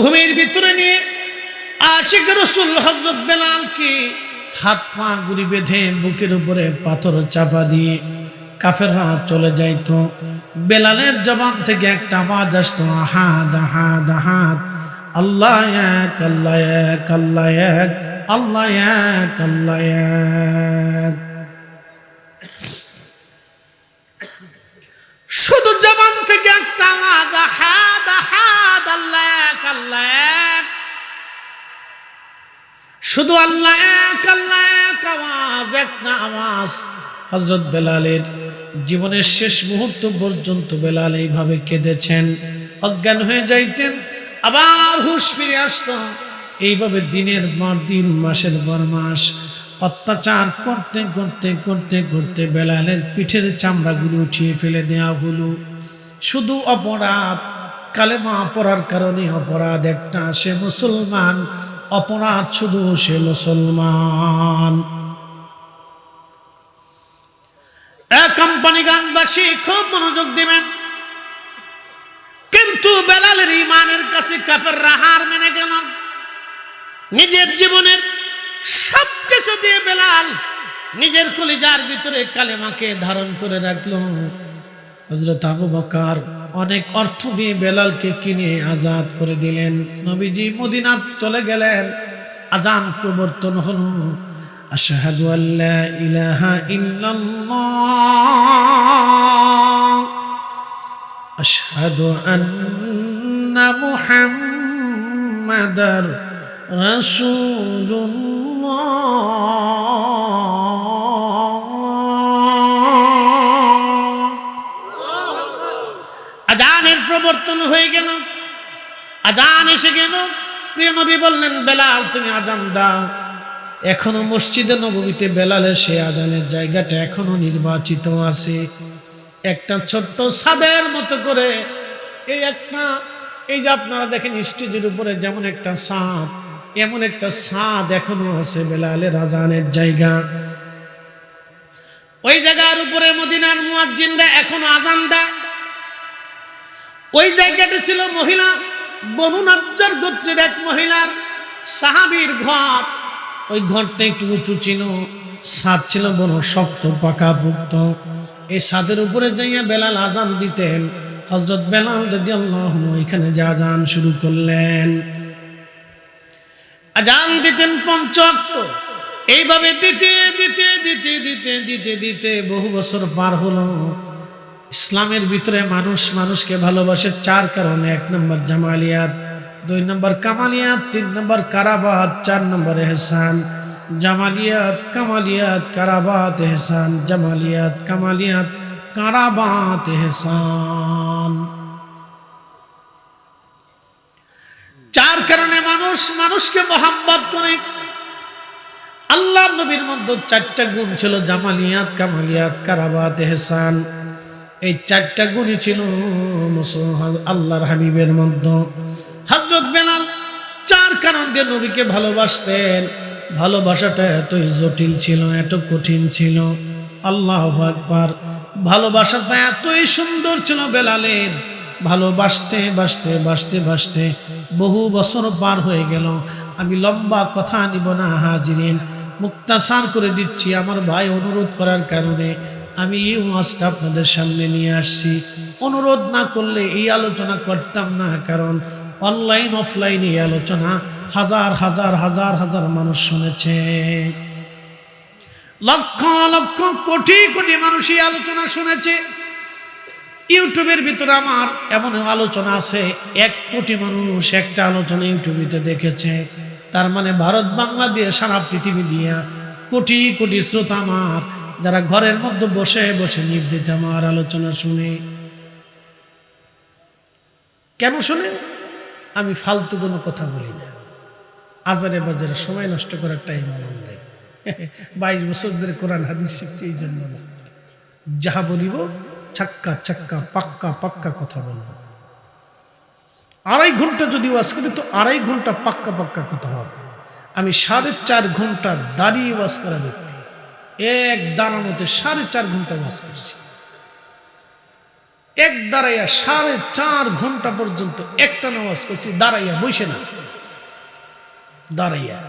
মরুভূমির ভিতরে নিয়ে আশিক রসুল হজরত বেলালকে হাত পা গুড়ি বেঁধে বুকের উপরে পাথর চাপা দিয়ে কাফেররা চলে যাইত। বেলালের জবান থেকে একটা আওয়াজ আসতো আহাদ আহাদ আহাদ আল্লাহ এক আল্লাহ এক আল্লাহ এক আল্লাহ এক আল্লাহ এক। শুধু জবান থেকে একটা আওয়াজ আহাদ আহাদ শুধু আল্লাহ আল্লাহ এক, আওয়াজ একটা আওয়াজ। হজরত বেলালের জীবনের শেষ মুহূর্ত পর্যন্ত বেলাল এইভাবে কেঁদেছেন। অজ্ঞান হয়ে যাইতেন, আবার হুশ ফিরে আসত। এইভাবে দিনের পর দিন, মাসের পর মাস অত্যাচার করতে করতে করতে করতে বেলালের পিঠের চামড়াগুলো উঠিয়ে ফেলে দেওয়া হলো। শুধু অপরাধ কালেমা পড়ার কারণে অপরাধ একটা। সে মুসলমান, অপরাধ শুধু সে মুসলমান। কোম্পানি গানবাসী, খুব মনোযোগ দিবেন। কিন্তু বেলালের ইমানের কাছে কাফের রাহার মেনে গেল। নিজের জীবনের সব কিছু দিয়ে বেলাল নিজের কলিজার ভিতরে কালেমাকে ধারণ করে রাখল। হজরত আবু বকার অনেক অর্থ দিয়ে বেলালকে কিনে আজাদ করে দিলেন। নবীজি মদিনাত চলে গেলেন। আজান প্রবর্তন হলো, আশহাদু আল্লা ইলাহা ইল্লাল্লাহ। আশহাদু আন্না মুহাম্মাদার রাসূলুল্লাহ। প্রবর্তন হয়ে গেল। আজান এসে গেল। প্রিয় নবী বললেন, বেলাল, তুমি আজান দাও। এখনও মসজিদে নবমীতে বেলালের সে আজানের জায়গাটা এখনও নির্বাচিত আছে। একটা ছোট্ট সাদের মতো করে এই একটা, এই যে আপনারা দেখেন স্টেজের উপরে যেমন একটা সাদ এমন একটা সাদ এখনও আছে বেলালের আজানের জায়গা। ওই জায়গার উপরে মদিনার মুয়াজ্জিনরা এখনও আজান দেয়। ওই জায়গাটা ছিল মহিলা, বনু গোত্রের এক মহিলার সাহাবীর ঘর। ওই ঘরটা একটু উঁচু ছিল ছাদ ছিল বড় শক্ত পাকা পুক্ত এই ছাদের উপরে যাইয়া বেলাল আজান দিতেন। হজরত বেলাল যদি আল্লাহ এখানে যে আজান শুরু করলেন। আজান দিতেন পঞ্চক্ত। এইভাবে দিতে দিতে দিতে দিতে দিতে দিতে বহু বছর পার হলো। ইসলামের ভিতরে মানুষ মানুষকে ভালোবাসে চার কারণে। এক নম্বর জামালিয়াত, দুই নম্বর কামালিয়াত, তিন নম্বর কারাবাত, চার নম্বর এহসান। জামালিয়াত, কামালিয়াত, কারাবাত, এহসান। জামালিয়াত, কামালিয়াত, কারাবাত, এহসান। চার কারণে মানুষ মানুষকে মোহাম্মত করে। আল্লাহ নবীর মধ্যে চারটা গুণ ছিল জামালিয়াত, কামালিয়াত, কারাবাত, এহসান। এই চারটা গুণই ছিল আল্লাহর হাবিবের মধ্যে। হজরত বেলাল চার কারণ দিয়ে নবীকে ভালোবাসতেন। ভালোবাসাটা এতই জটিল ছিল, এত কঠিন ছিল। আল্লাহ আকবার। ভালোবাসাটা এতই সুন্দর ছিল বেলালের। ভালোবাসতে, বাসতে বাসতে বাসতে বহু বছর পার হয়ে গেল। আমি লম্বা কথা নিব না, হাজিরিন। মুক্তাসার করে দিচ্ছি, আমার ভাই অনুরোধ করার কারণে। আমি এই ওয়াজটা আপনাদের সামনে নিয়ে আসছি। অনুরোধ না করলে এই আলোচনা করতাম না, কারণ অনলাইন, অফলাইন এই আলোচনা হাজার হাজার হাজার হাজার মানুষ শুনেছে। লক্ষ লক্ষ, কোটি কোটি মানুষ এই আলোচনা শুনেছে। ইউটিউবের ভিতরে আমার এমন আলোচনা আছে, এক কোটি মানুষ একটা আলোচনা ইউটিউবিতে দেখেছে। তার মানে ভারত বাংলা দিয়ে সারা পৃথিবী দিয়া কোটি কোটি শ্রোতা আমার যারা ঘরের মধ্যে বসে বসে নিবৃত আমার আলোচনা শুনে। কেন শুনে? আমি ফালতু কোনো কথা বলি না। আজারে বাজারে সময় নষ্ট করার টাইম আমার নাই। বাইশ বছর ধরে কোরআন হাদিস শিখছি এই জন্য না। যাহা বলিব, ছাক্কা ছাক্কা, পাক্কা পাক্কা কথা বলব। আড়াই ঘণ্টা যদি ওয়াজ করি তো আড়াই ঘণ্টা পাক্কা পাক্কা কথা হবে। আমি সাড়ে চার ঘণ্টা দাঁড়িয়ে ওয়াজ করা ব্যক্তি। এক দাঁড়ানোতে সাড়ে চার ঘণ্টা ওয়াজ করছি। এক দাঁড়াইয়া সাড়ে চার ঘণ্টা পর্যন্ত একটা নামাজ করছি, দাঁড়াইয়া বসে না। দাঁড়াইয়া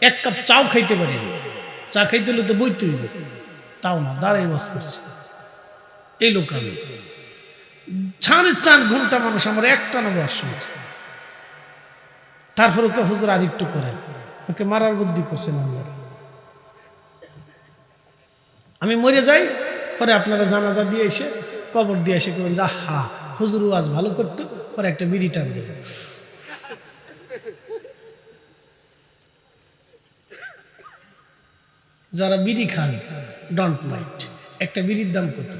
এক কাপ চাও খাইতে পারিনি। চা খাইতে হলে তো বইতে হইব। তাও না দাঁড়াই বাস করছি। এই লোক আমি। সাড়ে চার ঘণ্টা মানুষ আমার একটা নামাজ শুনছে। তারপর ওকে হুজুর আর একটু করেন। ওকে মারার বুদ্ধি করছেন আপনারা। আমি মরে যাই, পরে আপনারা জানাজা দিয়ে এসে কবর দিয়ে এসে করবেন যা, হা, হুজুর আজ ভালো করতো, পরে একটা বিড়ি টান দিয়ে যারা বিড়ি খান ডন্ট মাইন্ড একটা বিড়ির দাম কত?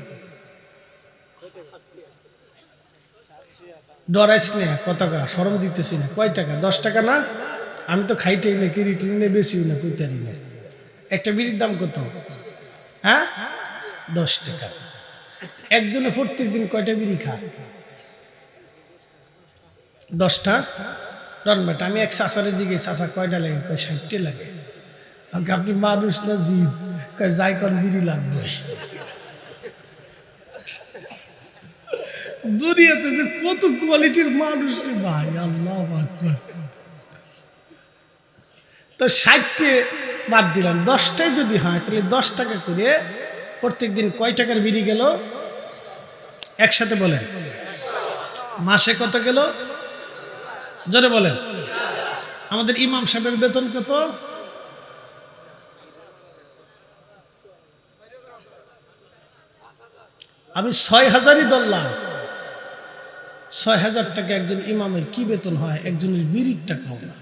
ডরাইস না কত টাকা সরম দিতেছি না, কয় টাকা? দশ টাকা না? আমি তো খাইটেই না কিরি টিরি না, বেশিও না, কইতারি না। একটা বিড়ির দাম কত? হ্যাঁ? দশ টাকা। একজনে প্রত্যেক দিন কয়টা বিড়ি খায়? দশটা? ডনমেট আমি এক চাষারে জিগে চাষা কয়টা লাগে? কয়, ষাটটে লাগে। আমাকে আপনি মানুষ না জীব? কয়, যাই কন বিড়ি লাগবে। দুনিয়াতে যে কত কোয়ালিটির মানুষ ভাই, আল্লাহ। তো ষাটটে বাদ দিলাম। দশটায় যদি হয়, তাহলে দশ টাকা করে প্রত্যেক দিন কয় টাকার বিড়ি গেল? একসাথে বলেন। মাসে কত গেল? জোরে বলেন। আমাদের ইমাম সাহেবের বেতন কত? আমি ছয় হাজারই ধরলাম। ছয় হাজার টাকা একজন ইমামের কি বেতন হয়? একজনের বিড়ির টাকাও না।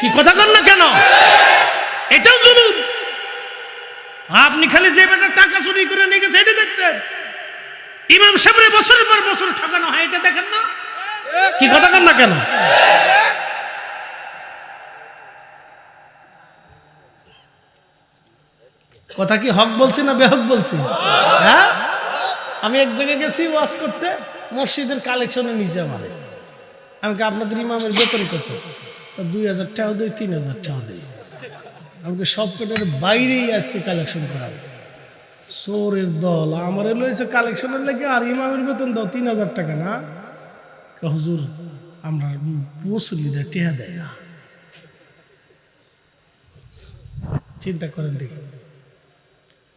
কি কথা কন না কেন? এটাও জুলুম। আপনি খালি যে বেটা টাকা চুরি করে নিয়ে গেছে, এটা দেখছেন? ইমাম সাহেবের বছরের পর বছর ঠকানো হয়, এটা দেখেন না? কি কথা কন না কেন? কথা কি হক বলছি না বেহক বলছি? হ্যাঁ? আমি এক জায়গায় গেছি ওয়াজ করতে, মসজিদের কালেকশনে নিচে আমারে। আমি কি আপনাদের ইমামের বেতন কত তো দুই হাজার টাকা দিই, তিন হাজার টাকা দিই। আমাকে সব কটার বাইরেই আজকে কালেকশন করাবে চোরের দল, আমার এসে কালেকশনের লাগে আর ইমামের বেতন দাও, তিন হাজার টাকা না? হুজুর, আমরা মুসলিদের টেহা দেয় না। চিন্তা করেন দেখি।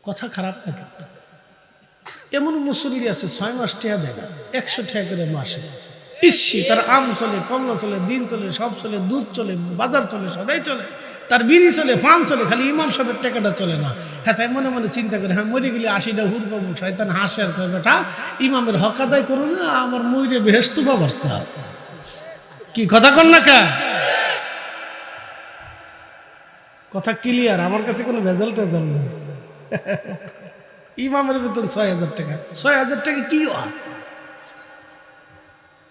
কথা খারাপ না কিন্তু। এমন মুসল্লি আছে, ছয় মাস টেহা দেয় না, একশো টাকা করে মাসে। ইসি, তার আম চলে, কমলা চলে, দিন চলে, সব চলে, দুধ চলে, বাজার চলে, সদাই চলে, তার বিড়ি চলে ফান চলে, খালি ইমাম সাহেবের টাকাটা চলে না। হ্যাঁ তাই মনে মনে চিন্তা করে হ্যাঁ মরে গেলে আশিটা হুর পাবো, শয়তান হাসে আর বেটা, ইমামের হক করো না, আমার ময়ূরে বেহেস্ত পাবার স্যার কি কথা কর না কা? কথা ক্লিয়ার, আমার কাছে কোনো ভেজাল টেজাল নেই। ইমামের বেতন ছয় হাজার টাকা। ছয় হাজার টাকা কি হয়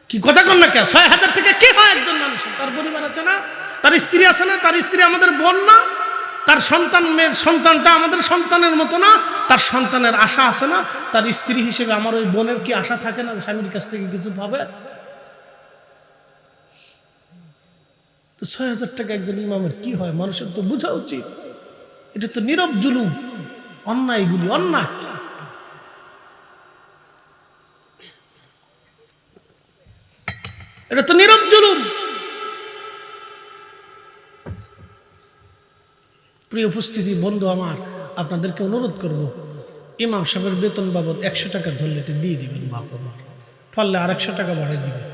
কি কথা কন না কে ছয় হাজার টাকা কে হয় একজন মানুষের তার পরিবার আছে না? তার স্ত্রী আছে না? তার স্ত্রী আমাদের বোন না? তার সন্তান মেয়ের সন্তানটা আমাদের সন্তানের মতো না? তার সন্তানের আশা আছে না? তার স্ত্রী হিসেবে আমার ওই বোনের কি আশা থাকে না স্বামীর কাছ থেকে কিছু পাবে? তো ছয় হাজার টাকা একজন ইমামের কি হয়? মানুষের তো বোঝা উচিত। এটা তো নীরব জুলুম। অন্যায়গুলি, অন্যায়। এটা তো নীরব জুলুম। প্রিয় উপস্থিতি, বন্ধু আমার, আপনাদেরকে অনুরোধ করব, ইমাম সাহেবের বেতন বাবদ একশো টাকা ধরলে এটা দিয়ে দিবেন, বাপ আমার। ফললে আর একশো টাকা বাড়িয়ে দিবেন।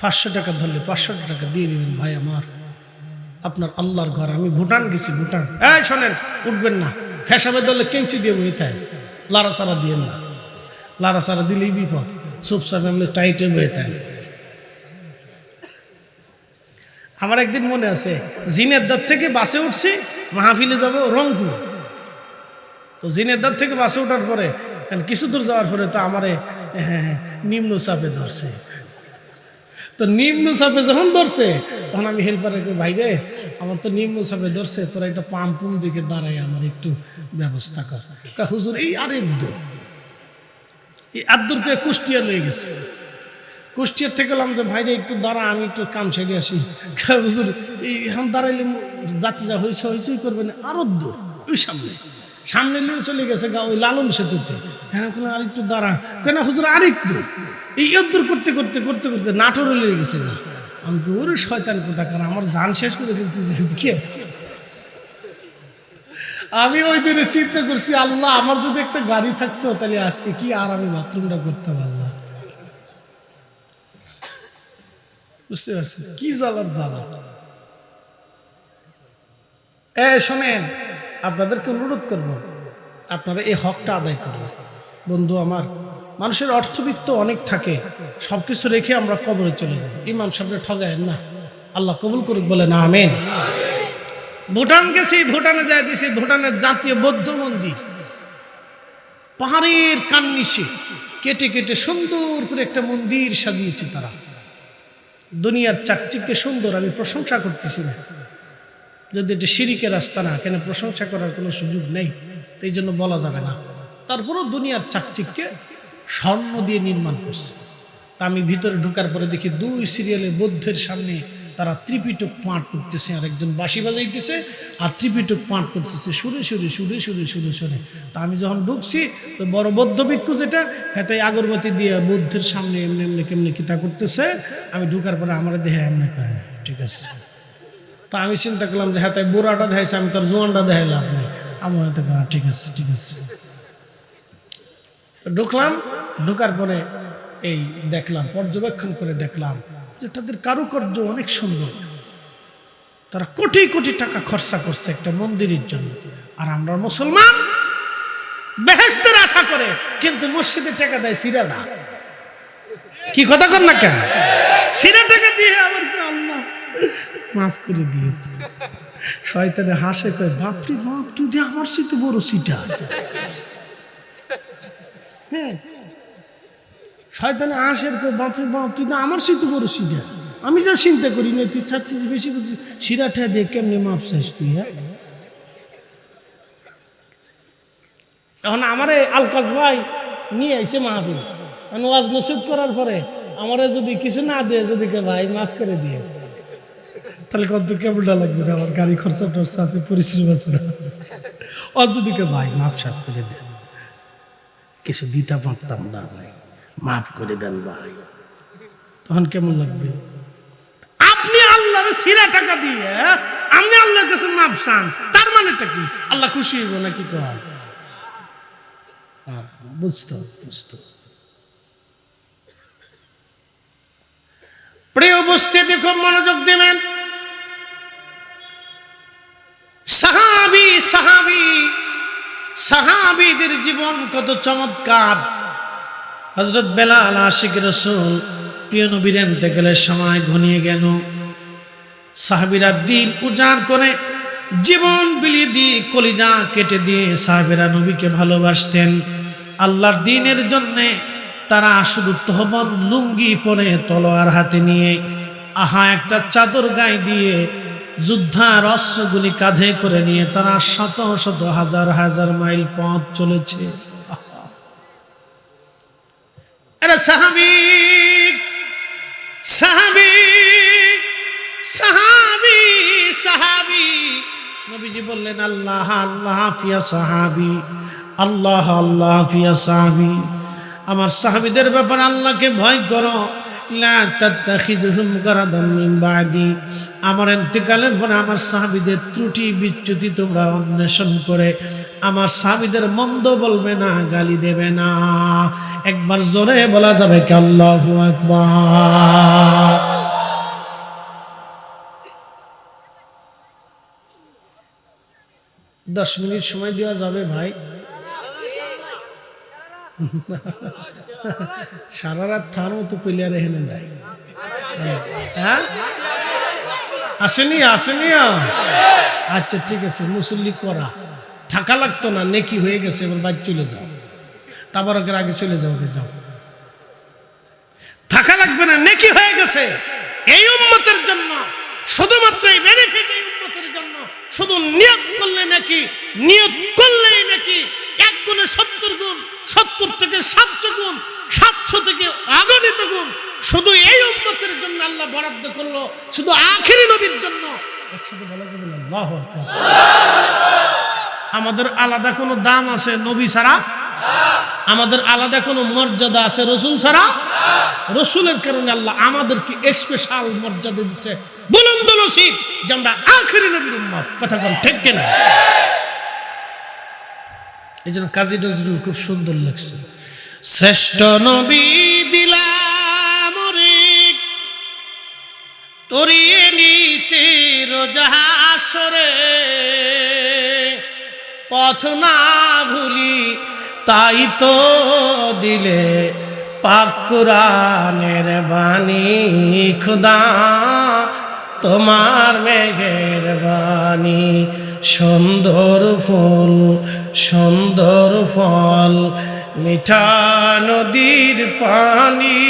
পাঁচশো টাকা ধরলে পাঁচশো টাকা দিয়ে দিবেন, ভাই আমার। আপনার আল্লাহর ঘর, আমি ভুটান গেছি, ভুটান। এই শোনেন, উঠবেন না। ফেসাবে ধরলে কেঞ্চি দিয়ে বই তাই লাড়া সারা দিয়েন না। লাড়া সারা দিলেই বিপদ। চুপচাপ এমনি টাইটে বয়ে তাই আমার একদিন মনে আছে জিনের দার থেকে বাসে উঠছি মাহফিলে যাব রংপুর। তো জিনের দার থেকে বাসে ওঠার পরে কিছু দূর যাওয়ার পরে তো আমারে হ্যাঁ, নিম্ন চাপে ধরছে। তো নিম্ন চাপে যখন ধরছে তখন আমি হেল্পারে ভাইরে আমার তো নিম্ন চাপে ধরছে তোরা একটা পাম্পুম দিকে দাঁড়াই আমার একটু ব্যবস্থা কর। হুজুর এই আরেক দূর। এই আদুরকে কুষ্টিয়া লয়ে গেছে। কুষ্টিয়ার থেকে গেলাম যে, ভাইরে, একটু দাঁড়া, আমি একটু কাম সেরে আসি। হুজুর, এই এখন দাঁড়াইলে যাত্রীরা হয়েছে হয়েছেই করবে না, আরও দূর, ওই সামনে। সামনে নিয়ে চলে গেছে গা, ওই লালন সেতুতে। হ্যাঁ ওখানে আর একটু দাঁড়া। কেন হুজুর আর একটু। এই ইয়দ্দুর করতে করতে করতে করতে নাটোরে লেগে গেছে গা। আমি কি ওরে শয়তান কোথা কারণ আমার জান শেষ করে ফেলছি আজকে। আমি ওই দিনে চিন্তা করছি, আল্লাহ, আমার যদি একটা গাড়ি থাকতো, তাহলে আজকে কি আর আমি বাথরুমটা করতাম, আল্লাহ? বুঝতে পারছি কি জ্বালার জ্বালা? এ, শোনেন, আপনাদেরকে অনুরোধ করব, আপনারা এই হকটা আদায় করবেন। বন্ধু আমার, মানুষের অর্থবিত্ত অনেক থাকে সব কিছু রেখে আমরা কবরে চলে যাব ইমাম সাহেবরা ঠগায়েন না। আল্লাহ কবুল করুক বলে না আমেন। ভুটান গেছি, ভুটানে যায় দিছি, ভুটানের জাতীয় বৌদ্ধ মন্দির। পাহাড়ের কান্নিসে কেটে কেটে সুন্দর করে একটা মন্দির সাজিয়েছে তারা। দুনিয়ার চাকচিককে সুন্দর, আমি প্রশংসা করতেছি না। যদি এটা সিরিকের রাস্তা না, কেন প্রশংসা করার কোনো সুযোগ নেই? এই জন্য বলা যাবে না। তারপরও দুনিয়ার চাকচিককে স্বর্ণ দিয়ে নির্মাণ করছে। তা আমি ভিতরে ঢুকার পরে দেখি দুই সিরিয়ালে বৌদ্ধের সামনে তারা ত্রিপিটক পাঠ করতেছে আর একজন বাঁশি বাজাইতেছে আর ত্রিপিটক পাঠ করতেছে, সুরে সুরে সুরে সুরে সুরে সুরে। তা আমি যখন ঢুকছি, তো বড় বৌদ্ধ ভিক্ষু যেটা হ্যাঁ তাই আগরবাতি দিয়ে বৌদ্ধের সামনে এমনি এমনি কেমনি কিতা করতেছে, আমি ঢুকার পরে আমার দেহে এমনি কয় ঠিক আছে। তা আমি চিন্তা করলাম যে হ্যাঁ তাই বুড়াটা দেখাইছে, আমি তার জোয়ানটা দেখাই লাভ নেই। আমার হয়তো হ্যাঁ ঠিক আছে ঠিক আছে। তো ঢুকলাম, ঢোকার পরে এই দেখলাম, পর্যবেক্ষণ করে দেখলাম যে তাদের কারুকার্য অনেক সুন্দর। তারা কোটি কোটি টাকা খরচা করছে একটা মন্দিরের জন্য। আর আমরা মুসলমান বেহেস্তের আশা করে, কিন্তু মসজিদে টাকা দেয় সিরাটা কি কথা কর না কেন? সিরা টাকা দিয়ে আবার আল্লাহ, মাফ করে দিও। শয়তানে হাসে কয়, বাপরে বাপ, তুই দিয়ে আমার সাথে বড় সিটা হ্যাঁ। শয়তানে হাসের কয় বাপরে বাপ তুই তো আমার সাথে বড় সিটা আমি যা চিন্তা করি না, তুই চাচ্ছিস বেশি করছিস সিরা ঠা দিয়ে কেমনি মাপ চাইস তুই হ্যাঁ? এখন আমারে আলকাস ভাই নিয়ে আইসে মাহফিল। এখন ওয়াজ নসিদ করার পরে আমারে যদি কিছু না দিয়ে, যদি কে ভাই মাফ করে দিয়ে। তাহলে কত কেবলটা লাগবে না আমার গাড়ি খরচা টরচা আছে, পরিশ্রম আছে না? ওর যদি কে ভাই মাফ সাফ করে দেন কিছু দিতে পারতাম না ভাই। মাফ করে দেন ভাই। তখন কেমন লাগবে? আপনি আল্লাহর সিরা টাকা দিয়ে আপনি আল্লাহর কাছে মাফ চান তার মানেটা কি? আল্লাহ খুশি হইব নাকি কর হ্যাঁ, বুঝতো বুঝতো। প্রিয় মনোযোগ দিবেন। সাহাবি সাহাবি সাহাবিদের জীবন কত চমৎকার। হজরত বেলাল, আশিক রসুল, প্রিয় নবীর গেলে সময় ঘনিয়ে গেল। সাহাবিরা দিল উজাড় করে জীবন বিলিয়ে দিয়ে কলিজা কেটে দিয়ে সাহাবিরা নবীকে ভালোবাসতেন। আল্লাহর দিনের জন্যে তারা শুধু তহবন লুঙ্গি পরে তলোয়ার হাতে নিয়ে আহা একটা চাদর গায়ে দিয়ে যুদ্ধার অস্ত্রগুলি কাঁধে করে নিয়ে তারা শত শত হাজার হাজার মাইল পথ চলেছে। আরে সাহাবি সাহাবি সাহাবি সাহাবি। নবীজি বললেন, আল্লাহ আল্লাহ হাফিয়া সাহাবি, আল্লাহ আল্লাহ হাফিয়া সাহাবি। আমার সাহাবিদের ব্যাপারে আল্লাহকে ভয় করো। আমার ইন্তেকালের পরে আমার সাহাবিদের ত্রুটি বিচ্যুতি তোমরা অন্বেষণ করে। আমার সাহাবিদের মন্দ বলবে না, গালি দেবে না। একবার জোরে বলা যাবে কি আল্লাহু দশ মিনিট সময় দেওয়া যাবে ভাই। সারা রাত থানো তো প্লেয়ার এখানে নাই। হ্যাঁ? আসেনি আসেনি। আচ্ছা ঠিক আছে, মুসল্লি করা। থাকা লাগতো না, নেকি হয়ে গেছে, এবার বাইক চলে যাও। তাবারকের আগে চলে যাও যাও। থাকা লাগবে না, নেকি হয়ে গেছে। এই উম্মতের জন্য, শুধুমাত্র এই বেনিফিট এই উম্মতের জন্য, শুধু নিয়োগ করলে নাকি, নিয়োগ করলেই নাকি, এক গুণে সত্তর গুণ, সত্তর থেকে সাতশো গুণ, সাতশো থেকে অগণিত গুণ, শুধু এই উম্মতের জন্য আল্লাহ বরাদ্দ করল, শুধু আখেরি নবীর জন্য। একসাথে বলা যাবে না আমাদের আলাদা কোনো দাম আছে নবী ছাড়া? আমাদের আলাদা কোনো মর্যাদা আছে রসুল ছাড়া? রসুলের কারণে আল্লাহ আমাদেরকে স্পেশাল মর্যাদা দিচ্ছে বলুন দলসিক যে আমরা আখেরি নবীর উম্মত। কথা ঠিক কিনা? এই জন্য কাজী নজরুল খুব সুন্দর লাগছে শ্রেষ্ঠ নবী দিলাম তরিয়ে নিতে রোজাহাসরে পথ না ভুলি তাই তো দিলে পাকুরানের বাণী, খুদা তোমার মেঘের বাণী সুন্দর ফুল, সুন্দর ফল, মিঠা নদীর পানি,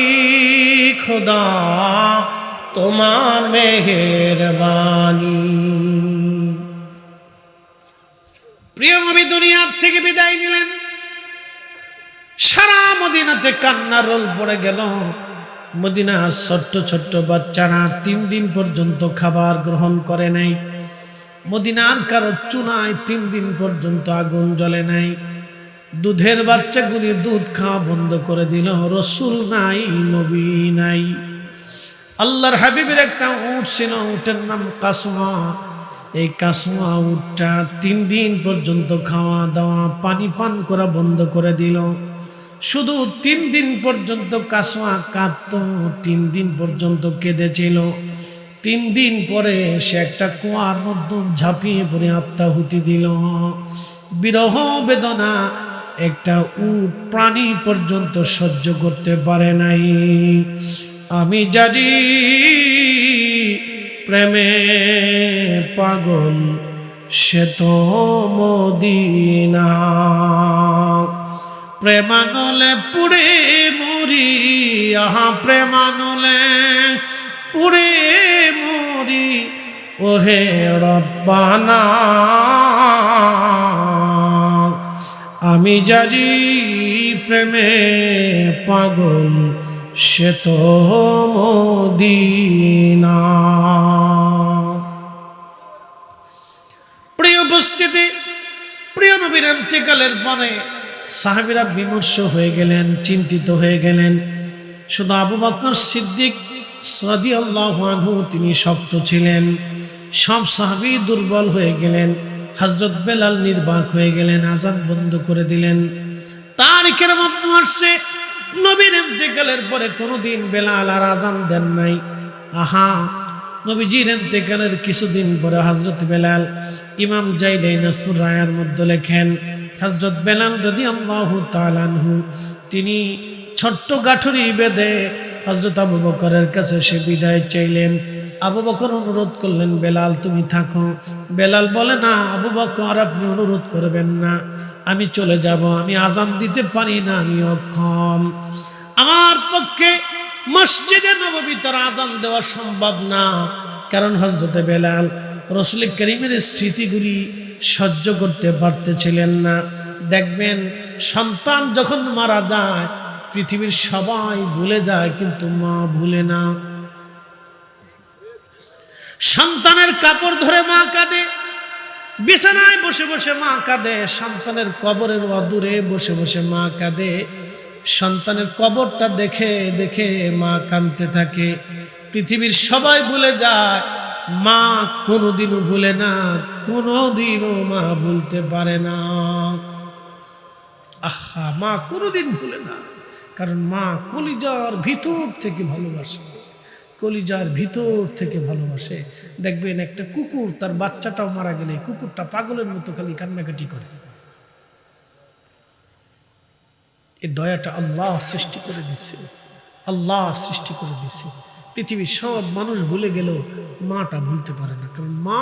খোদা তোমার মেঘের বাণী প্রিয় নবী, দুনিয়ার থেকে বিদায় নিলেন। সারা মদিনাতে কান্নার রোল পড়ে গেল। মদিনার ছোট্ট ছোট্ট বাচ্চারা তিন দিন পর্যন্ত খাবার গ্রহণ করে নাই। মদিনার কারও চুনায় তিন দিন পর্যন্ত আগুন জ্বলে নাই। দুধের বাচ্চাগুলি দুধ খাওয়া বন্ধ করে দিল। রসুল নাই, নবী নাই। আল্লাহর হাবিবের একটা উট ছিল, উটের নাম কাসমা এই কাসমা উটটা তিন দিন পর্যন্ত খাওয়া দাওয়া, পানি পান করা বন্ধ করে দিল। শুধু তিন দিন পর্যন্ত কাসমা কাঁদত, তিন দিন পর্যন্ত কেঁদেছিল। তিন দিন পরে সে একটা কুয়ার মধ্যে ঝাঁপিয়ে পড়ে আত্মাহুতি দিল। বিরহ বেদনা একটা উট প্রাণী পর্যন্ত সহ্য করতে পারে নাই। আমি জানি প্রেমে পাগল সে তো মদিনা। প্রেমানলে পুড়ে মরি, আহা প্রেমানলে পুড়ে মরি, ওহে রব্বানা। আমি জারি প্রেমে পাগল, সে তো মদিনা। প্রিয় উপস্থিতি, প্রিয় নবীর অন্তিকালের পরে সাহাবিরা বিমর্ষ হয়ে গেলেন, চিন্তিত হয়ে গেলেন। শুধু আবু বকর সিদ্দিক সাদি আল্লাহ তিনি শক্ত ছিলেন। সব সাহাবি দুর্বল হয়ে গেলেন হজরত বেলাল নির্বাক হয়ে গেলেন আজাদ বন্ধ করে দিলেন। তার মতো আসছে, নবীর ইন্তেকালের পরে কোনোদিন বেলাল আর আজান দেন নাই। আহা, নবীজির ইন্তেকালের কিছুদিন পরে হজরত বেলাল ইমাম জাইলে নাসপুর রায়ার মধ্যে লেখেন হজরত বেলাল যদি আল্লাহ তালানহু তিনি ছোট্ট গাঠুরি বেঁধে হজরত আবু বকরের কাছে সে বিদায় চাইলেন। আবু বকর অনুরোধ করলেন, বেলাল, তুমি থাকো। বেলাল বলে, না, আবু বকর, আপনি অনুরোধ করবেন না। আমি চলে যাব, আমি আজান দিতে পারি না, আমি অক্ষম। আমার পক্ষে মসজিদে নবী তার আজান দেওয়া সম্ভব না। কারণ হজরতে বেলাল রসুল করিমের স্মৃতিগুলি সহ্য করতে পারতেছিলেন না। দেখবেন, সন্তান যখন মারা যায়, পৃথিবীর সবাই ভুলে যায়, কিন্তু মা ভুলে না। সন্তানের কাপড় ধরে মা কাঁদে, বিছানায় বসে বসে মা কাঁদে, সন্তানের কবরের অদূরে বসে বসে মা কাঁদে। সন্তানের কবরটা দেখে দেখে মা কাঁদতে থাকে। পৃথিবীর সবাই ভুলে যায় মা কোনোদিনও ভুলে না, কোনোদিনও মা ভুলতে পারে না। আহা, মা কোনোদিন ভুলে না, কারণ মা কলিজার ভিতর থেকে ভালোবাসে। কলিজার ভিতর থেকে ভালোবাসে। দেখবেন একটা কুকুর, তার বাচ্চাটাও মারা গেলে কুকুরটা পাগলের মতো খালি কান্নাকাটি করে। এই দয়াটা আল্লাহ সৃষ্টি করে দিচ্ছে আল্লাহ সৃষ্টি করে দিচ্ছে পৃথিবীর সব মানুষ ভুলে গেল মাটা ভুলতে পারে না। কারণ মা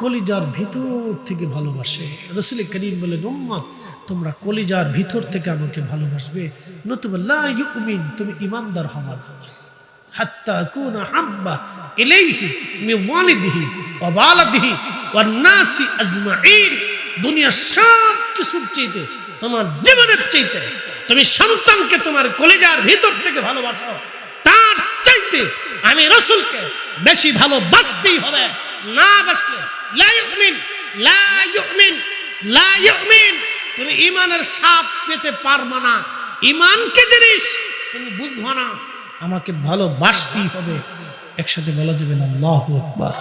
কলিজার ভিতর থেকে ভালোবাসে। রসুল করিম বলে উম্মত, তোমরা কলিজার ভিতর থেকে আমাকে ভালোবাসবে। নতুবা ইউমিন, তুমি ইমানদার হবা না। হাত্তা কুনা হাব্বা ইলাইহি মিন ওয়ালিদিহি ওয়া বালাদিহি ওয়ান নাসি আজমাইন। দুনিয়ার সব কিছুর চাইতে, তোমার জীবনের চাইতে, তুমি সন্তানকে তোমার কলিজার ভিতর থেকে ভালোবাসো। চাইতে আমি রসুলকে বেশি ভালোবাসতেই হবে। না তুমি ইমানের পেতে না। জিনিস তুমি না। আমাকে ভালোবাসতেই হবে। একসাথে বলা যাবে না, আল্লাহু আকবার।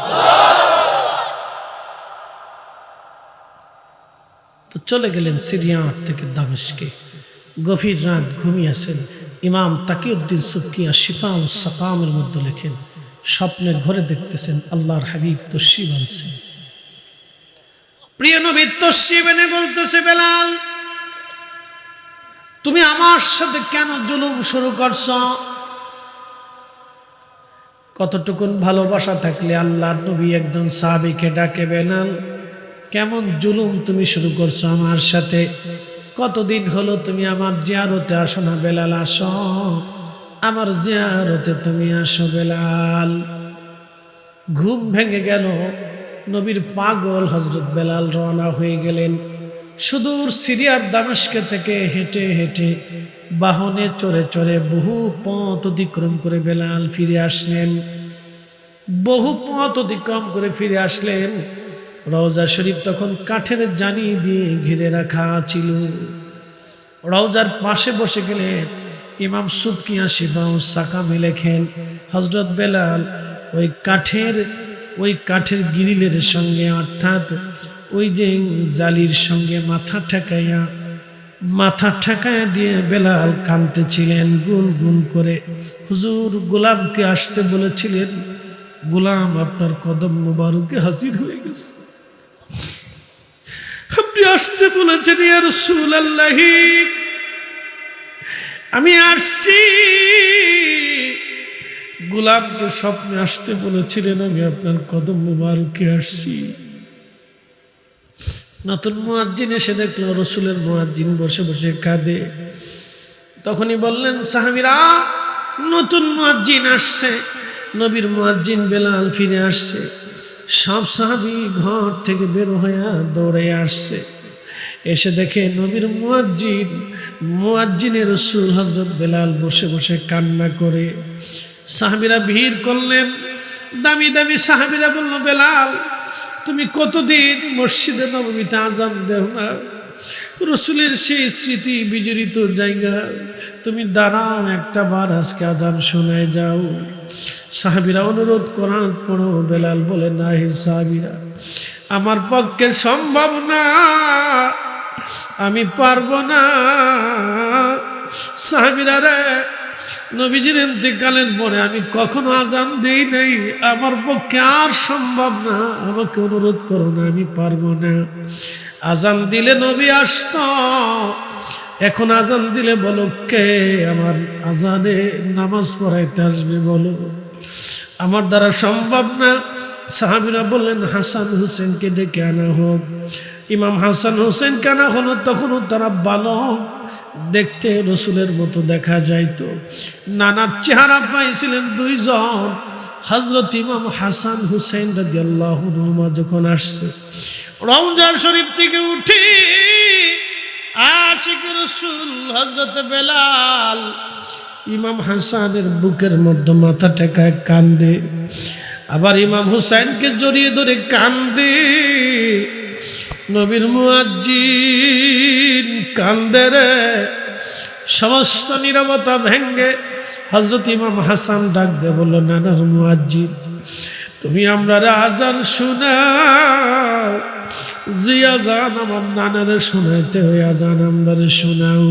তো চলে গেলেন সিরিয়ার থেকে দামেশকে। গভীর রাত ঘুমিয়েছেন ইমাম তাকিউদ্দিন সুকিয়া শিফা সাকামের মধ্যে লেখেন, স্বপ্নের ঘরে দেখতেছেন আল্লাহর হাবিব তসিব আনছেন। প্রিয় নবী তসিব এনে বলতেছে, বেলাল, তুমি আমার সাথে কেন জুলুম শুরু করছ? কতটুকুন ভালোবাসা থাকলে আল্লাহর নবী একজন সাহাবিকে ডাকে, বেলাল, কেমন জুলুম তুমি শুরু করছ আমার সাথে? কতদিন হলো তুমি আমার জিয়ারতে আসো না বেলাল, আসো। আমার জিয়ারতে তুমি আসো, বেলাল। ঘুম ভেঙে গেল। নবীর পাগল হজরত বেলাল রওনা হয়ে গেলেন। সুদূর সিরিয়ার দামেস্কে থেকে হেঁটে হেঁটে বাহনে চড়ে চড়ে বহু পথ অতিক্রম করে বেলাল ফিরে আসলেন। বহু পথ অতিক্রম করে ফিরে আসলেন। রওজা শরীফ তখন কাঠের জানি দিয়ে ঘিরে রাখা ছিল। রওজার পাশে বসে গেলেন ইমাম সুবকিয়া শিবাউ সাকামে লেখেন হজরত বেলাল ওই কাঠের ওই কাঠের গিরিলের সঙ্গে অর্থাৎ ওই যে জালির সঙ্গে মাথা ঠেকাইয়া মাথা ঠেকাইয়া দিয়ে বেলাল কানতেছিলেন গুন গুন করে। হুজুর, গোলামকে আসতে বলেছিলেন, গোলাম, আপনার কদম মুবারকে হাজির হয়ে গেছে। আপনি আসতে বলেছেন আমি আসছি। গোলামকে স্বপ্নে আসতে বলেছিলেন, আমি আপনার কদম মুবারকে আসছি। নতুন মুয়াজ্জিন এসে দেখল, রসুলের মুয়াজ্জিন বসে বসে কাঁদে। তখনই বললেন, সাহাবিরা, নতুন মুয়াজ্জিন আসছে। নবীর মুয়াজ্জিন বেলাল ফিরে আসছে। সব সাহাবি ঘর থেকে বের হয়ে দৌড়ে আসছে। এসে দেখে নবীর মুয়াজ্জিন, মুয়াজ্জিনের রসুল হজরত বেলাল বসে বসে কান্না করে। সাহাবিরা ভিড় করলেন। দামি দামি সাহাবিরা বলল, বেলাল, তুমি কতদিন মসজিদে নবমীতে আজান দেও না? রসুলের সেই স্মৃতি বিজড়িত জায়গা তুমি দাঁড়াও একটা বার, আজকে আজান শোনায় যাও। সাহাবিরা অনুরোধ করার পরও বেলাল বলে না হে সাহাবিরা, আমার পক্ষে সম্ভব না, আমি পারব না। সাহাবিরা রে, নবীজির ইন্তেকালের পরে আমি কখনো আজান দেই নাই। আমার পক্ষে আর সম্ভব না, আমাকে অনুরোধ করো না, আমি পারব না। আজান দিলে নবী আসত এখন আজান দিলে বলো, কে আমার আজানে নামাজ পড়াইতে আসবে বলো? আমার দ্বারা সম্ভব না। সাহাবিরা বললেন, হাসান হুসেনকে ডেকে আনা হোক। ইমাম হাসান হুসেন কেনা হলো? তখনও তারা বালক দেখতে রসুলের মতো দেখা যাইতো। নানার চেহারা পাইছিলেন দুইজন হজরত ইমাম হাসান হুসেন রাজি আল্লাহ যখন আসছে। রমজান শরীফ থেকে উঠে আশিক রসুল হজরত বেলাল ইমাম হাসানের বুকের মধ্যে মাথা টেকায় কান্দে, আবার ইমাম হুসাইনকে জড়িয়ে ধরে কান্দে। নবীর মুয়াজ্জিন কান্দে রে, সমস্ত নিরবতা ভেঙ্গে হজরত ইমাম হাসান ডাক দে বলল নানার মুয়াজ্জিন, তুমি আমরা আজান শোনা জিয়া জান আমার নানারে শোনাইতে হইয়া জান আমার শোনাও।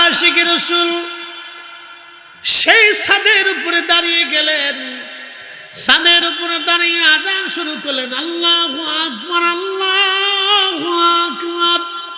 আশিক রসুল সেই সাদের উপরে দাঁড়িয়ে গেলেন। সাদের উপরে দাঁড়িয়ে আজান শুরু করলেন। আল্লাহ আকবর আল্লাহ আকবর।